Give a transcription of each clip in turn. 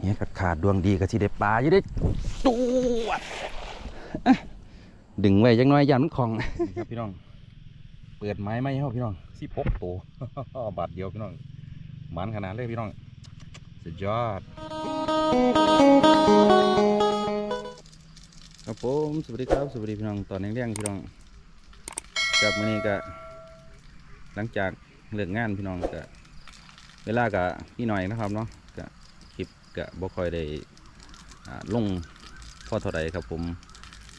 เฮียขาดขาดดวงดีก็สิได้ปลาอยู่ได้จวดอะดึงไว้จังน้อยยันมันคล่องครับพี่น้อง เปิดไม้ไหมครับพี่น้องสิพกตัวบาทเดียวพี่น้องมันขนาดเลยพี่น้องสุดยอด ครับผมสวัสดีครับสวัสดีพี่น้องตอนเลี้ยงๆพี่น้องกับมื้อนี้ก็หลังจากเลิกงานพี่น้องก็เวลาก็พี่หน่อยนะครับเนาะ ก็บ่ค่อยได้อ่าลงพอเท่าใดครับผม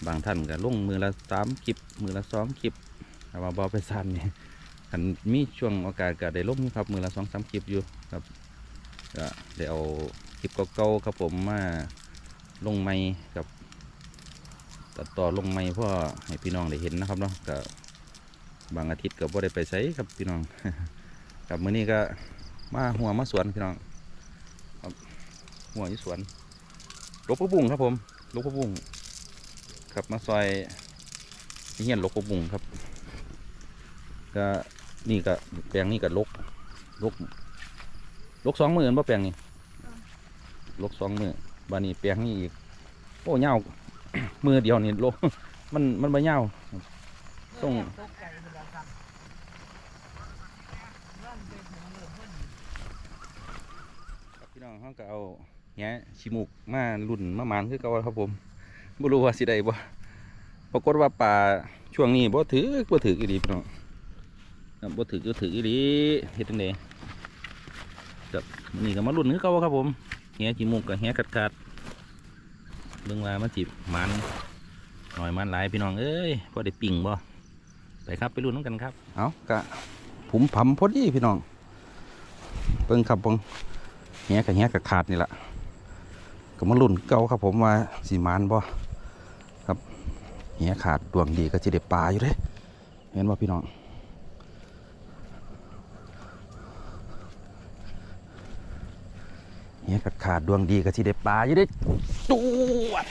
บางท่านก็ลงมือละสามคลิป มือละสองคลิปแต่ว่าบอไปสั้นนี่คันมีช่วงโอกาสก็ได้ลงครับมือละสองสามคลิปอยู่ครับก็ได้เอาคลิปเก่าๆครับผมมาลงใหม่กับตัดต่อลงไม่เพื่อให้พี่น้องได้เห็นนะครับเนาะก็บางอาทิตย์ก็บ่ได้ไปใช้ครับพี่น้องกับมื้อนี้ก็มาหัวมาสวนพี่น้อง หัวอยู่สวนลกกระบุงครับผมลกกระบุงครับมาซอยเฮียนลกกระบุงครับก็นี่ก็แปลงนี่ก็ลกลกลกสองหมื่นบ่ะแปลงนี่ลกสองหมื่นบานี้แปลงนี่อีกโอ้เงามือเดียวนี่โลมันมันใบเงาวส่งพี่น้องเขาก็เอา แหชิมุกมาลุ่นมามานคือเก่าครับผมบ่รู้ว่าสิได้บ่ปรากฏว่าป่าช่วงนี้บ่ถือบ่ถืออีหลีพี่น้องครับบ่ถือก็ถืออีหลีเฮ็ดจังไดครับนี่ก็มาลุ่นคือเก่าครับผมแหชิมุกกับแหกัดขาดเบิ่งว่ามันจิมันหน่อยมันหลายพี่น้องเอ้ยพอได้ปิ่งบ่ไปครับไปลุ้นน้ำกันครับ เอากะผุมผำพอดีพี่น้องเบิ่งครับเบิ่งเหี้ยกับเหี้ยกับขาดนี่แหละ ก็มาลุ้นเก่าครับผมว่าสีมันบ่ครับเหี้ยขาดดวงดีก็จะได้ปลาอยู่เด้เห็นบ่พี่น้องเหี้ยขาดขาดดวงดีก็จะได้ปลาอยู่เด้จวด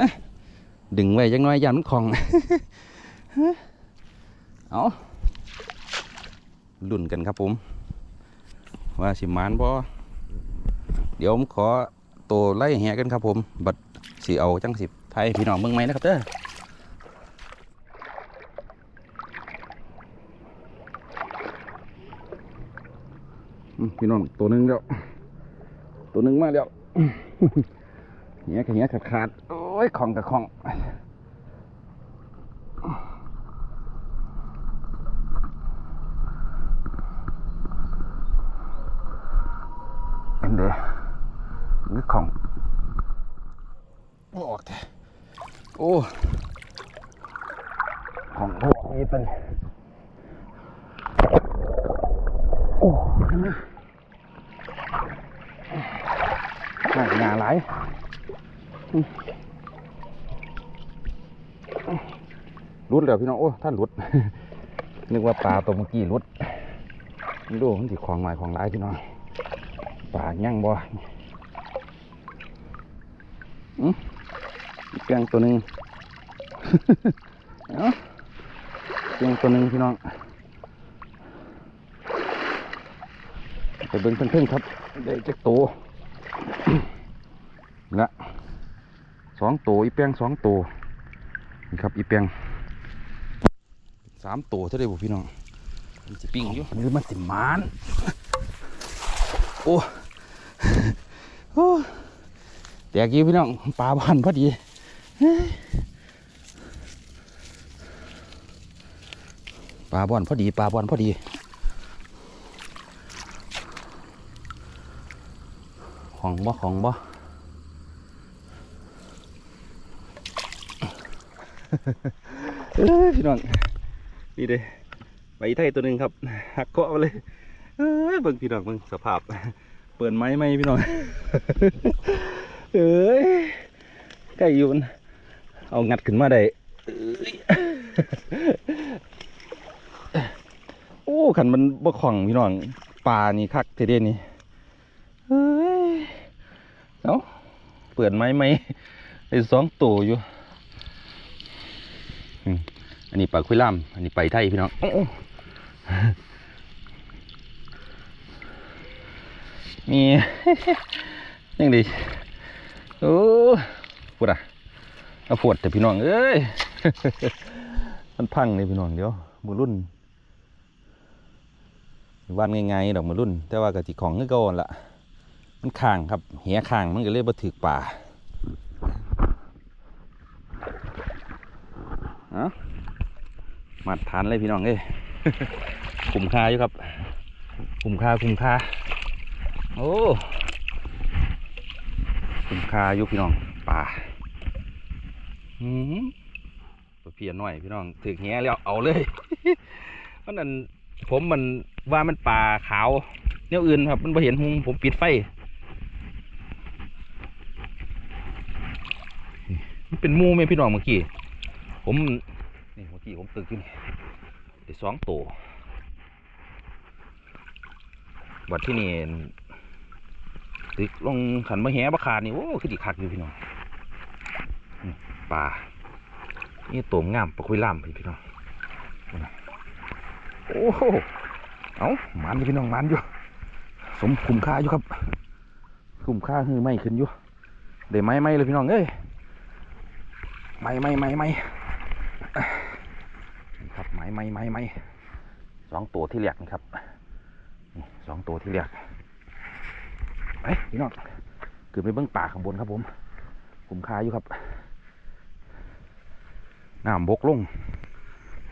อะดึงไว้จังน้อยยันมันคลองเอาลุ่นกันครับผม ว่าสิมานบ่เดี๋ยวผมขอ ตัวไล่แหกันครับผม บัดสิเอาจังสิบไทยพี่น้องเมืองไหมนะครับเด้อพี่น้องตัวหนึ่งแล้วตัวหนึ่งมาแล้วเงี้ยกับเงี้ยขาดขาดโอ้ยของกับของเป็นเด้ นี่ของบ่ออกแท้โอ้ของพวกนี้เป็นโอ้น่าหนาหลายรุดแล้วพี่น้อง โอ้ท่านรุด นึกว่าปลาตัวเมื่อกี้รุดนี่ดูมันสิของหมายของร้ายพี่น้องปลาย่างบ่ อืมอีกเปียงตัวหนึ่งเอ้าเปียงตัวหนึ่งพี่น้องไปเบิ่งเพิ่งๆครับ ได้จักโตวละสองตัวอีเปียงสองตัวนี่ครับอีเปียงสามตัวเท่าไรบุพี่น้องมันจะปิ้งอยู่หรือมันสิมาน โอ้โอ้ แตกอยู่พี่น้องปลาบานพอดีปลาบอนพอดีปลาบอนพอดีของบ่ของบ่พี่น้องนี่เด้ใบไทยตัวหนึ่งครับหักเกาะเลยเอ้ยเบิ่งพี่น้องเบิ่งสภาพ เปิดไม้ไหมพี่น้อง เอ้ยใกล้ยู่มันเอางัดขึ้นมาได้โอ้ขันมันบ่ของพี่น้องปลานี่คักเทเดนี่เฮ้ยเอ้าเปิดไม้ไหมได้สองตัวอยู่อันนี้ปลาคุยล่ามอันนี้ไปไทยพี่น้องมียังดี โอ้ปวดอะเอาปวดแต่พี่น้องเอ้ยมันพังเลยพี่น้องเดี๋ยวมือรุ่นวันง่ายๆดอกมือรุ่น แต่ว่ากะติของก็โกอนละมันข้างครับเหียข้างมันก็เลยบ่ถือป่าเอามาทานเลยพี่น้องเอ้ยคุ้มค่าอยู่ครับคุ้มค่าคุ้มค่าโอ้ คุ้มค่าอยู่พี่น้องป่าอืมตัวเพียนหน่อยพี่น้องถึกแหแล้วเอาเลยมันนั่นผมมันว่ามันป่าขาวเนี่ยอื่นครับ มันไ่เห็นหุงผมปิดไฟมันเป็นมูไหมพี่น้องเมื่อกี้ผมนี่เมื่อกี้ผมตึกอยู่นี่ได้สองตัวบัดที่นี่ ตึกลงขันมาแหบะขาดนี่โอ้คือดีคักอยู่พี่น้องปลานี่ตัวงามปลาคุยล่ามพี่พี่น้องโอ้โหเอามันอยู่พี่น้องมันอยู่สมคุ้มค่าอยู่ครับ คุ้มค่าคือไม่ขึ้นอยู่ได้ไหมไหมเลยพี่น้องเอ้ยไม่ไม่ไม่ไม่ครับไม้ไม้ไม้ไม้สองตัวที่เหลียกนี่ครับสองตัวที่เหลียก ไปพี่น้องขึ้นไปเบื้องป่าข้างบนครับผมคุ้มค่าอยู่ครับน้ำบกลง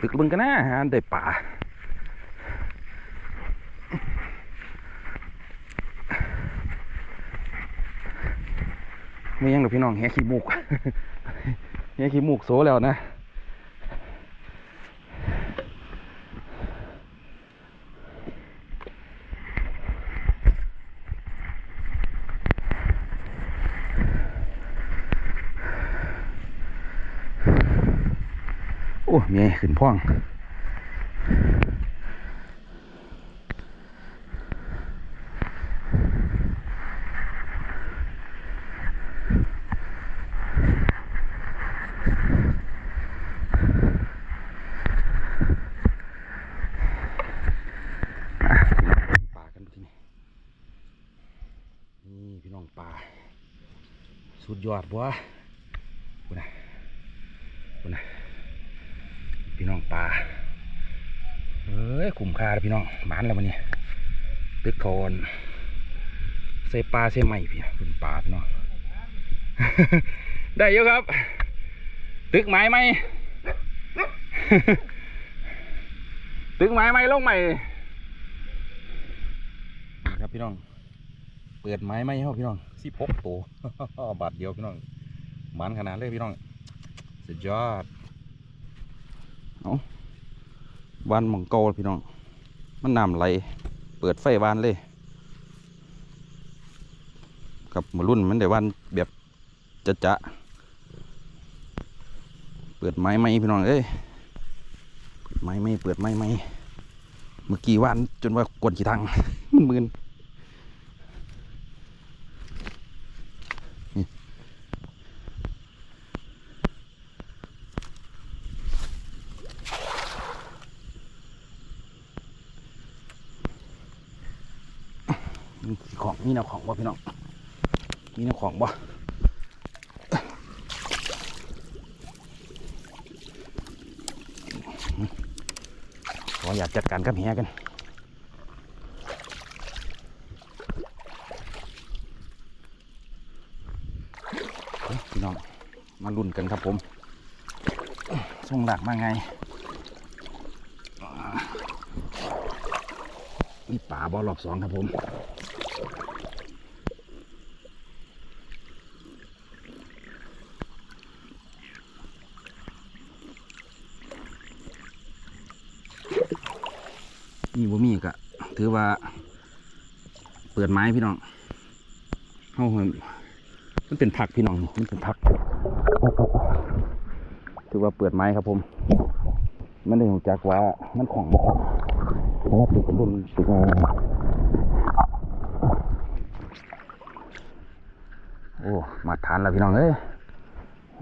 ตึกเบึงกันนะฮะได้ป่าไม่ยังหรอกพี่น้องแฮขี้มูกเนี่ขี้มูกโซแล้วนะีขึ้นพ่องอะพี่น้องป่ากันดูที่นี่นี่พี่น้องป่า สุดยอดบัวบุนะบุนะ ป่าเอ้ยคุ้มค่าเลยพี่น้องหมันแล้วมันนี่ตึกโทนใส่ปลาใส่ไหมพี่เป็นป่าพี่น้องได้เยอะครับ ตึกไม้ไหมตึกไม้ไหมลงใหม่ครับพี่น้อง เปิดไม้ไหม่ให้พี่น้องสิพกตัวบาทเดียวพี่น้องมันขนาดเลยพี่น้องสุดยอด เอาวานมองกาพี่น้อง มันน้ำไหล เปิดไฟวานเลย กับหมารุ่นมันได้วานแบบจะจะเปิดไม้ไม่พี่น้องเอ้ยไม้ไม่เปิดไม้ไม่เมื่อกี้วานจนว่ากวนขี้ทังมันมึนนี่มีของ มีแนวของบ่พี่น้องมีแนวของบ่ขออยากจัดการกับเฮียกันพี่น้องมาลุ้นกันครับผมส่งหลักมาไงนี่ป่าบอลรอบสองครับผม มีบ่มีก็ถือว่า เปิดไม้พี่น้องเฮาห็นมันเป็นผักพี่น้องมันเป็นผัก ถือว่าเปิดไม้ครับผม มันได้หูจักว่ามันของบ่ของเพราะว่าเป็นคนรุ่นติดโอ้มาทานแล้วพี่น้องเอ้ย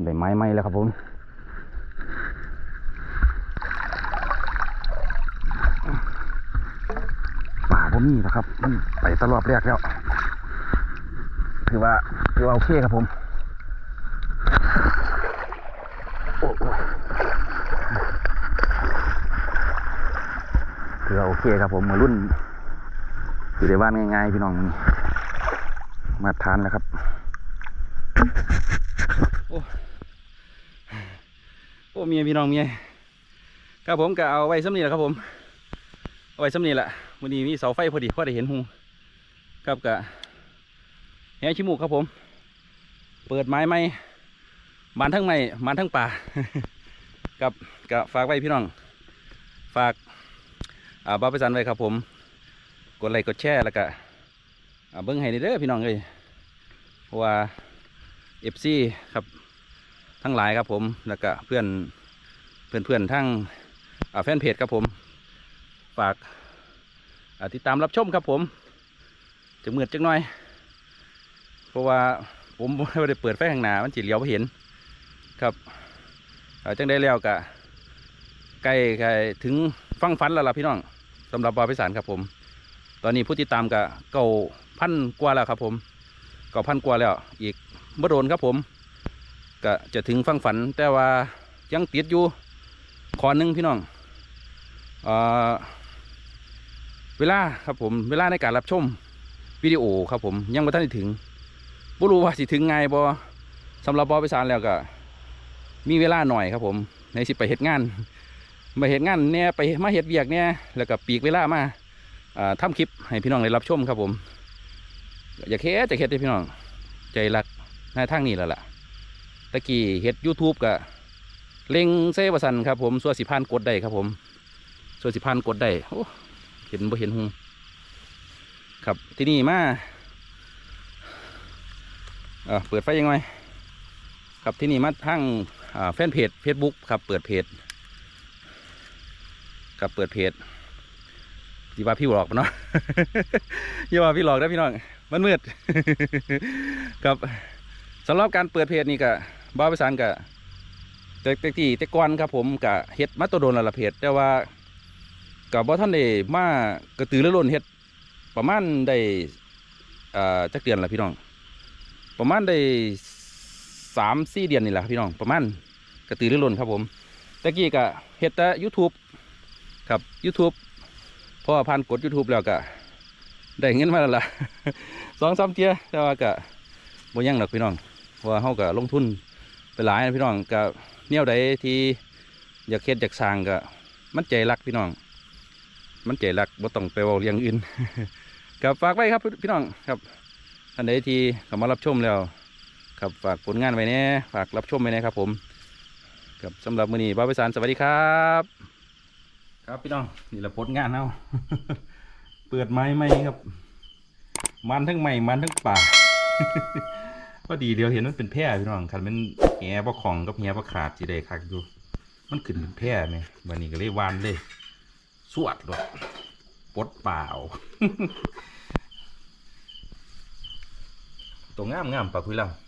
ได้ไม้ไหมแล้วครับผม ป่าบ่ มีแล้วครับมันไปตลอดแรกแล้วถือว่าถือว่าโอเคครับผมโอ้ถือว่าโอเคครับผมมารุ่นอยู่ในบ้านง่ายๆพี่น้องนี่มาทานแล้วครับโอ้โอ้เมียพี่น้องเมียครับผมก็เอาไว้ซ้ำนี่แหละครับผมเอาไว้ซ้ำนี่แหละ วันนี้มีเสาไฟพอดีพอได้เห็นหูครับกะแหชิมูกครับผม เปิดไม้ไม้บานทั้งไม้บานทั้งป่ากับกะฝากไว้พี่น้อง ฝากอ่าบ้าไปสันไว้ครับผม กดไลค์กดแชร์แล้วก็อ่าเบิ้งให้เด้อพี่น้องเลยว่าเอฟซีครับทั้งหลายครับผมแล้วก็เพื่อนเพื่อนเพื่อนๆทั้งอ่าแฟนเพจครับผม ฝาก ติดตามรับชมครับผมจะเมืดจังหน่อย เพราะว่าผมไม่ได้เปิดไฟข้างหน้ามันจีเลี้ยวไปเห็นครับจังได้แล้วกะใกล้ใกล้ถึงฟังฟันแล้วล่ะพี่น้องสำหรับบาพิสานครับผม ตอนนี้ผู้ติดตามกะเก่าพันกว่าแล้วครับผมเก่าพันกว่าแล้ว อีกบ่โดนครับผมก็จะถึงฟังฝัน แต่ว่ายังติดอยู่ขอหนึงพี่น้องอ่อ เวลาครับผมเวลาในการรับชมวิดีโอครับผมยังไม่ทันได้ถึงบ่รู้ว่าสิถึงไงบ่สำหรับบอไปสารแล้วก็มีเวลาหน่อยครับผม ในสิไปเฮ็ดงานมาเฮ็ดงานเนี่ยไปมาเฮ็ดเวียกเนี่ยแล้วก็ปีกเวลามาอ่าทำคลิปให้พี่น้องได้รับชมครับผม อยากเฮ็ดจะเฮ็ดให้พี่น้อง ใจรักในทางนี้แล้วล่ะตะกี้เฮ็ด YouTube ก็เล็งเซวสันครับผมส่วนสิพานกดได้ครับผมส่วนสิพันกดได้โอ้ ห็นบ่เห็นหงครับที่นี่มาเอ่อเปิดไฟยังไงครับที่นี่มาทางแฟนเพจ Facebook ครับเปิดเพจครับเปิดเพจที่ว่าพี่หลอกปะเนาะอย่ว่าพี่หลอกนะพี่น้องมันมืดครับสำหรับการเปิดเพจนี่ก็บ้าไปสานกับแต่แต่ที่แต่ก่อนครับผมกับเฮ็ดมาตัวโดนละละเพจแต่ว่า กับว่าท่านได้มากระตือรือร้นเฮ็ดประมาณได้อ่าจักเดือนละพี่น้อง ประมาณได้สามสี่เดือนนี่แหละพี่น้องประมาณกระตือรือร้นครับผมตะกี้ก็เฮ็ดแต่ YouTube ครับ YouTube พอผ่านกด YouTube แล้วก็ได้เงินมาแล้วล่ะสองสามเทียแต่ว่าก็บ่ยังหรอกพี่น้องเพราะว่าเฮาก็ลงทุนไปหลายนะพี่น้องก็แนวใดที่อยากเฮ็ดอยากสร้างก็มันใจรักพี่น้อง มันใจรักบ่ต้องไปเว่าเรื่องอื่นครับฝากไว้ครับพี่น้องครับท่านใดที่เข้ามารับชมแล้ว ครับฝากผลงานไว้แน่ฝากรับชมไว้แน่ครับ ผมครับสำหรับมื้อนี้บ้าวไปสารสวัสดีครับ ครับพี่น้องนี่แหละผลงานเอาเปิดไม้ไหมครับ มันทั้งไม้มันทั้งป่าพอดีเดียวเห็นมันเป็นแพร่พี่น้องคันมันแหบ่ของกับแหบ่ขาดสิได้คักอยู่มันขึ้นเป็นแพร่ไหมวันนี้ก็เลยวานเลย สวดหรอกปดเปล่า ตัวงามงามปลาคุยลำ